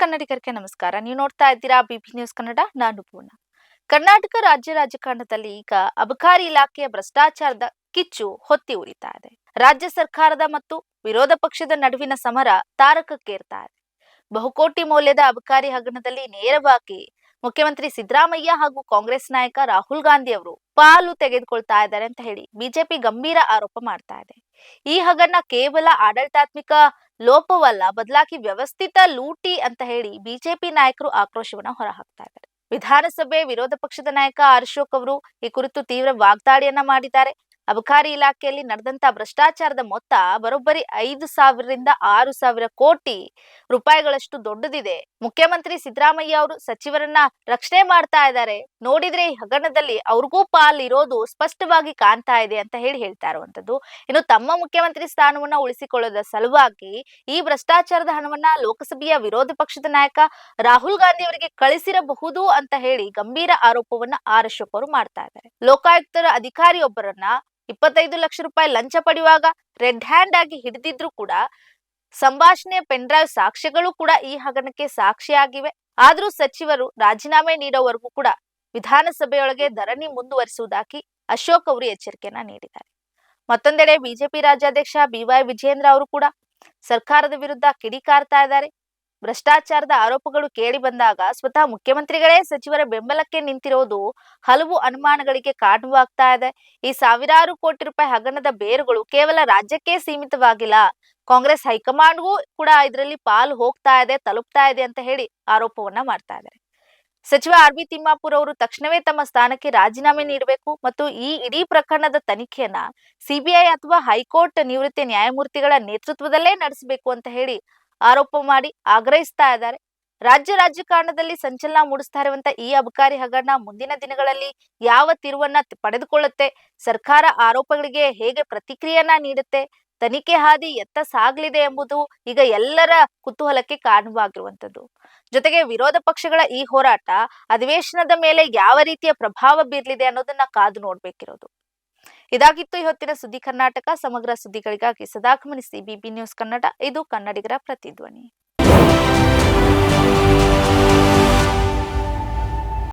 ಕನ್ನಡಿಗರಿಗೆ ನಮಸ್ಕಾರ. ನೀವು ನೋಡ್ತಾ ಇದ್ದೀರಾ ಬಿಬಿ ನ್ಯೂಸ್ ಕನ್ನಡ, ನಾನು ಪೂರ್ಣ. ಕರ್ನಾಟಕ ರಾಜ್ಯ ರಾಜಕಾರಣದಲ್ಲಿ ಈಗ ಅಬಕಾರಿ ಇಲಾಖೆಯ ಭ್ರಷ್ಟಾಚಾರದ ಕಿಚ್ಚು ಹೊತ್ತಿ ಉರಿತಾ ಇದೆ. ರಾಜ್ಯ ಸರ್ಕಾರದ ಮತ್ತು ವಿರೋಧ ಪಕ್ಷದ ನಡುವಿನ ಸಮರ ತಾರಕಕ್ಕೇರ್ತಾ ಇದೆ. ಬಹುಕೋಟಿ ಮೌಲ್ಯದ ಅಬಕಾರಿ ಹಗರಣದಲ್ಲಿ ನೇರವಾಗಿ ಮುಖ್ಯಮಂತ್ರಿ ಸಿದ್ದರಾಮಯ್ಯ ಹಾಗೂ ಕಾಂಗ್ರೆಸ್ ನಾಯಕ ರಾಹುಲ್ ಗಾಂಧಿ ಅವರು ಪಾಲು ತೆಗೆದುಕೊಳ್ತಾ ಇದ್ದಾರೆ ಅಂತ ಹೇಳಿ ಬಿಜೆಪಿ ಗಂಭೀರ ಆರೋಪ ಮಾಡ್ತಾ ಇದೆ. ಈ ಹಗರಣ ಕೇವಲ ಆಡಳಿತಾತ್ಮಕ ಲೋಪವಲ್ಲ, ಬದಲಾಗಿ ವ್ಯವಸ್ಥಿತ ಲೂಟಿ ಅಂತ ಹೇಳಿ ಬಿಜೆಪಿ ನಾಯಕರು ಆಕ್ರೋಶವನ್ನ ಹೊರಹಾಕ್ತಾ ಇದ್ದಾರೆ. ವಿಧಾನಸಭೆ ವಿರೋಧ ಪಕ್ಷದ ನಾಯಕ ಅಶೋಕ್ ಅವರು ಈ ಕುರಿತು ತೀವ್ರ ವಾಗ್ದಾಳಿಯನ್ನ ಮಾಡಿದ್ದಾರೆ. ಅಬಕಾರಿ ಇಲಾಖೆಯಲ್ಲಿ ನಡೆದಂತ ಭ್ರಷ್ಟಾಚಾರದ ಮೊತ್ತ ಬರೋಬ್ಬರಿ ಐದು ಸಾವಿರದಿಂದ ಆರು ಸಾವಿರ ಕೋಟಿ ರೂಪಾಯಿಗಳಷ್ಟು ದೊಡ್ಡದಿದೆ. ಮುಖ್ಯಮಂತ್ರಿ ಸಿದ್ದರಾಮಯ್ಯ ಅವರು ಸಚಿವರನ್ನ ರಕ್ಷಣೆ ಮಾಡ್ತಾ ಇದ್ದಾರೆ. ನೋಡಿದ್ರೆ ಈ ಹಗರಣದಲ್ಲಿ ಅವ್ರಿಗೂ ಪಾಲ್ ಇರೋದು ಸ್ಪಷ್ಟವಾಗಿ ಕಾಣ್ತಾ ಇದೆ ಅಂತ ಹೇಳಿ ಹೇಳ್ತಾ ಇರುವಂತದ್ದು. ಇನ್ನು ತಮ್ಮ ಮುಖ್ಯಮಂತ್ರಿ ಸ್ಥಾನವನ್ನ ಉಳಿಸಿಕೊಳ್ಳೋದ ಸಲುವಾಗಿ ಈ ಭ್ರಷ್ಟಾಚಾರದ ಹಣವನ್ನ ಲೋಕಸಭೆಯ ವಿರೋಧ ಪಕ್ಷದ ನಾಯಕ ರಾಹುಲ್ ಗಾಂಧಿ ಅವರಿಗೆ ಕಳಿಸಿರಬಹುದು ಅಂತ ಹೇಳಿ ಗಂಭೀರ ಆರೋಪವನ್ನ ಆರ್ ಅಶೋಕ್ ಅವರು ಮಾಡ್ತಾ ಇದ್ದಾರೆ. ಲೋಕಾಯುಕ್ತರ ಅಧಿಕಾರಿಯೊಬ್ಬರನ್ನ ಇಪ್ಪತ್ತೈದು ಲಕ್ಷ ರೂಪಾಯಿ ಲಂಚ ಪಡೆಯುವಾಗ ರೆಡ್ ಹ್ಯಾಂಡ್ ಆಗಿ ಹಿಡಿದಿದ್ರು ಕೂಡ ಸಂಭಾಷಣೆ ಪೆನ್ಡ್ರೈವ್ ಸಾಕ್ಷ್ಯಗಳು ಕೂಡ ಈ ಹಗರಣಕ್ಕೆ ಸಾಕ್ಷಿಯಾಗಿವೆ. ಆದ್ರೂ ಸಚಿವರು ರಾಜೀನಾಮೆ ನೀಡೋವರೆಗೂ ಕೂಡ ವಿಧಾನಸಭೆಯೊಳಗೆ ಧರಣಿ ಮುಂದುವರಿಸುವುದಾಗಿ ಅಶೋಕ್ ಅವರು ಎಚ್ಚರಿಕೆಯನ್ನ ನೀಡಿದ್ದಾರೆ. ಮತ್ತೊಂದೆಡೆ ಬಿಜೆಪಿ ರಾಜ್ಯಾಧ್ಯಕ್ಷ ಬಿವೈ ವಿಜೇಂದ್ರ ಅವರು ಕೂಡ ಸರ್ಕಾರದ ವಿರುದ್ಧ ಕಿಡಿಕಾರ್ತಾ ಇದ್ದಾರೆ. ಭ್ರಷ್ಟಾಚಾರದ ಆರೋಪಗಳು ಕೇಳಿ ಬಂದಾಗ ಸ್ವತಃ ಮುಖ್ಯಮಂತ್ರಿಗಳೇ ಸಚಿವರ ಬೆಂಬಲಕ್ಕೆ ನಿಂತಿರೋದು ಹಲವು ಅನುಮಾನಗಳಿಗೆ ಕಾರಣವಾಗ್ತಾ ಇದೆ. ಈ ಸಾವಿರಾರು ಕೋಟಿ ರೂಪಾಯಿ ಹಗರಣದ ಬೇರುಗಳು ಕೇವಲ ರಾಜ್ಯಕ್ಕೆ ಸೀಮಿತವಾಗಿಲ್ಲ. ಕಾಂಗ್ರೆಸ್ ಹೈಕಮಾಂಡ್ಗೂ ಕೂಡ ಇದರಲ್ಲಿ ಪಾಲು ಹೋಗ್ತಾ ಇದೆ, ತಲುಪ್ತಾ ಇದೆ ಅಂತ ಹೇಳಿ ಆರೋಪವನ್ನ ಮಾಡ್ತಾ ಇದ್ದಾರೆ. ಸಚಿವ ಆರ್ ಬಿ ತಿಮ್ಮಾಪುರ್ ಅವರು ತಕ್ಷಣವೇ ತಮ್ಮ ಸ್ಥಾನಕ್ಕೆ ರಾಜೀನಾಮೆ ನೀಡಬೇಕು ಮತ್ತು ಈ ಇಡೀ ಪ್ರಕರಣದ ತನಿಖೆಯನ್ನ ಸಿಬಿಐ ಅಥವಾ ಹೈಕೋರ್ಟ್ ನಿವೃತ್ತ ನ್ಯಾಯಮೂರ್ತಿಗಳ ನೇತೃತ್ವದಲ್ಲೇ ನಡೆಸಬೇಕು ಅಂತ ಹೇಳಿ ಆರೋಪ ಮಾಡಿ ಆಗ್ರಹಿಸ್ತಾ ಇದ್ದಾರೆ. ರಾಜ್ಯ ರಾಜಕಾರಣದಲ್ಲಿ ಸಂಚಲನ ಮೂಡಿಸ್ತಾ ಇರುವಂತ ಈ ಅಬಕಾರಿ ಹಗರಣ ಮುಂದಿನ ದಿನಗಳಲ್ಲಿ ಯಾವ ತಿರುವನ್ನ ಪಡೆದುಕೊಳ್ಳುತ್ತೆ? ಸರ್ಕಾರ ಆರೋಪಗಳಿಗೆ ಹೇಗೆ ಪ್ರತಿಕ್ರಿಯೆಯನ್ನ ನೀಡುತ್ತೆ? ತನಿಖೆ ಹಾದಿ ಎತ್ತ ಸಾಗಲಿದೆ ಎಂಬುದು ಈಗ ಎಲ್ಲರ ಕುತೂಹಲಕ್ಕೆ ಕಾರಣವಾಗಿರುವಂತದ್ದು ಜೊತೆಗೆ ವಿರೋಧ ಪಕ್ಷಗಳ ಈ ಹೋರಾಟ ಅಧಿವೇಶನದ ಮೇಲೆ ಯಾವ ರೀತಿಯ ಪ್ರಭಾವ ಬೀರ್ಲಿದೆ ಅನ್ನೋದನ್ನ ಕಾದು ನೋಡ್ಬೇಕಿರೋದು. ಇದಾಗಿತ್ತು ಇವತ್ತಿನ ಸುದ್ದಿ ಕರ್ನಾಟಕ. ಸಮಗ್ರ ಸುದ್ದಿಗಳಿಗಾಗಿ ಸದಾ ಗಮನಿಸಿ ಬಿಬಿ ನ್ಯೂಸ್ ಕನ್ನಡ. ಇದು ಕನ್ನಡಿಗರ ಪ್ರತಿಧ್ವನಿ.